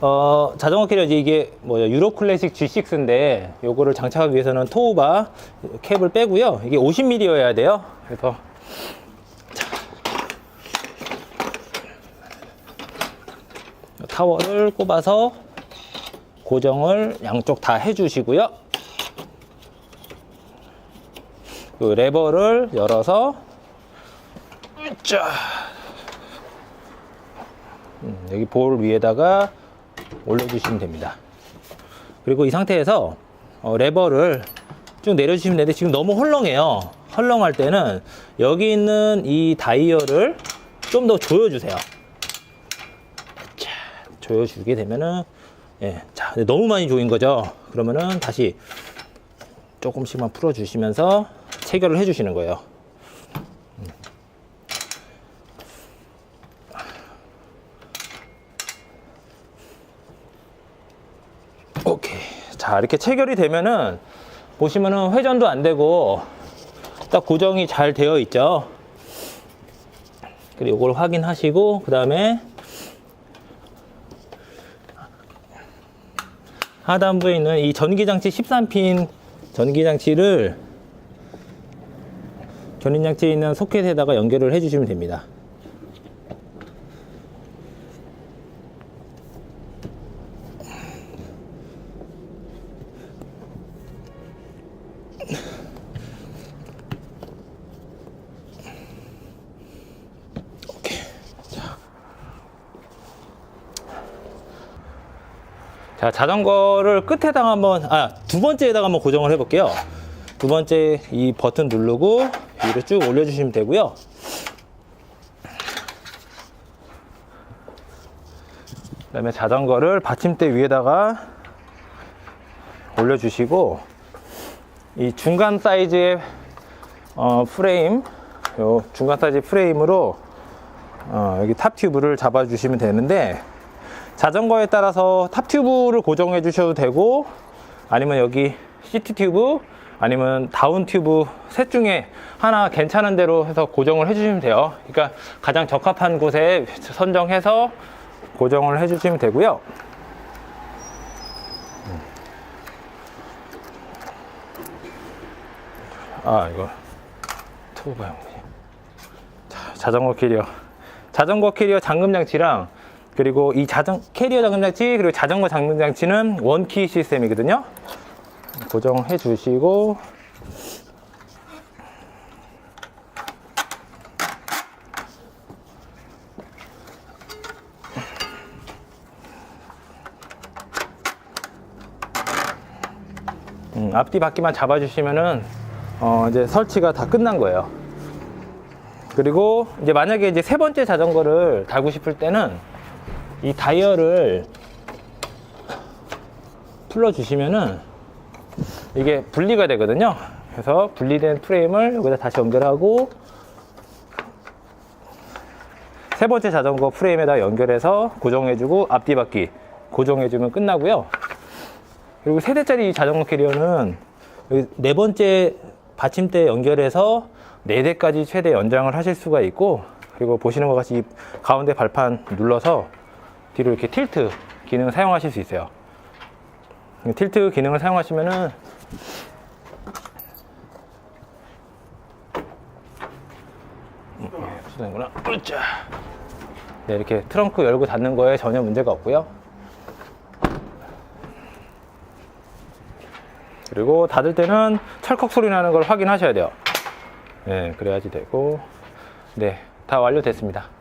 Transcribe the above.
어, 자전거 캐리어 이게 뭐야 유로 클래식 G6인데 요거를 장착하기 위해서는 토우바 캡을 빼고요. 이게 50mm여야 돼요. 그래서 자. 타워를 꼽아서 고정을 양쪽 다 해주시고요. 요 레버를 열어서 자 음, 여기 볼 위에다가 올려주시면 됩니다. 그리고 이 상태에서 어, 레버를 쭉 내려주시면 되는데 지금 너무 헐렁해요. 헐렁할 때는 여기 있는 이 다이얼을 좀 더 조여주세요. 자, 조여주게 되면은 예, 자, 너무 많이 조인 거죠. 그러면은 다시 조금씩만 풀어주시면서 체결을 해주시는 거예요. 오케이. 자, 이렇게 체결이 되면은 보시면은 회전도 안 되고 딱 고정이 잘 되어 있죠. 그리고 이걸 확인하시고 그 다음에 하단부에 있는 이 전기장치 13핀 전기장치를 견인장치에 있는 소켓에다가 연결을 해주시면 됩니다. 자, 자전거를 끝에다가 한번, 아, 두 번째에다가 한번 고정을 해볼게요. 두 번째 이 버튼 누르고 위로 쭉 올려주시면 되고요. 그 다음에 자전거를 받침대 위에다가 올려주시고, 이 중간 사이즈의 어, 프레임, 요 중간 사이즈 프레임으로 어, 여기 탑 튜브를 잡아 주시면 되는데, 자전거에 따라서 탑 튜브를 고정해 주셔도 되고 아니면 여기 시트 튜브 아니면 다운 튜브 셋 중에 하나 괜찮은 대로 해서 고정을 해 주시면 돼요. 그러니까 가장 적합한 곳에 선정해서 고정을 해 주시면 되고요 아 이거. 양자 자전거 캐리어. 자전거 캐리어 잠금 장치랑 그리고 이 자전 캐리어 잠금 장치 그리고 자전거 잠금 장치는 원키 시스템이거든요. 고정해 주시고. 음, 앞뒤 바퀴만 잡아주시면은 어, 이제 설치가 다 끝난 거예요. 그리고 이제 만약에 이제 세 번째 자전거를 달고 싶을 때는 이 다이얼을 풀러 주시면은 이게 분리가 되거든요. 그래서 분리된 프레임을 여기다 다시 연결하고 세 번째 자전거 프레임에다 연결해서 고정해주고 앞뒤 바퀴 고정해주면 끝나고요. 그리고 세 대짜리 이 자전거 캐리어는 네 번째 받침대 연결해서 네 대까지 최대 연장을 하실 수가 있고 그리고 보시는 것 같이 이 가운데 발판 눌러서 뒤로 이렇게 틸트 기능을 사용하실 수 있어요. 틸트 기능을 사용하시면은 되는구나. 으쌰. 네, 이렇게 트렁크 열고 닫는 거에 전혀 문제가 없고요. 그리고 닫을 때는 찰컥 소리 나는 걸 확인하셔야 돼요. 네, 그래야지 되고. 네, 다 완료됐습니다.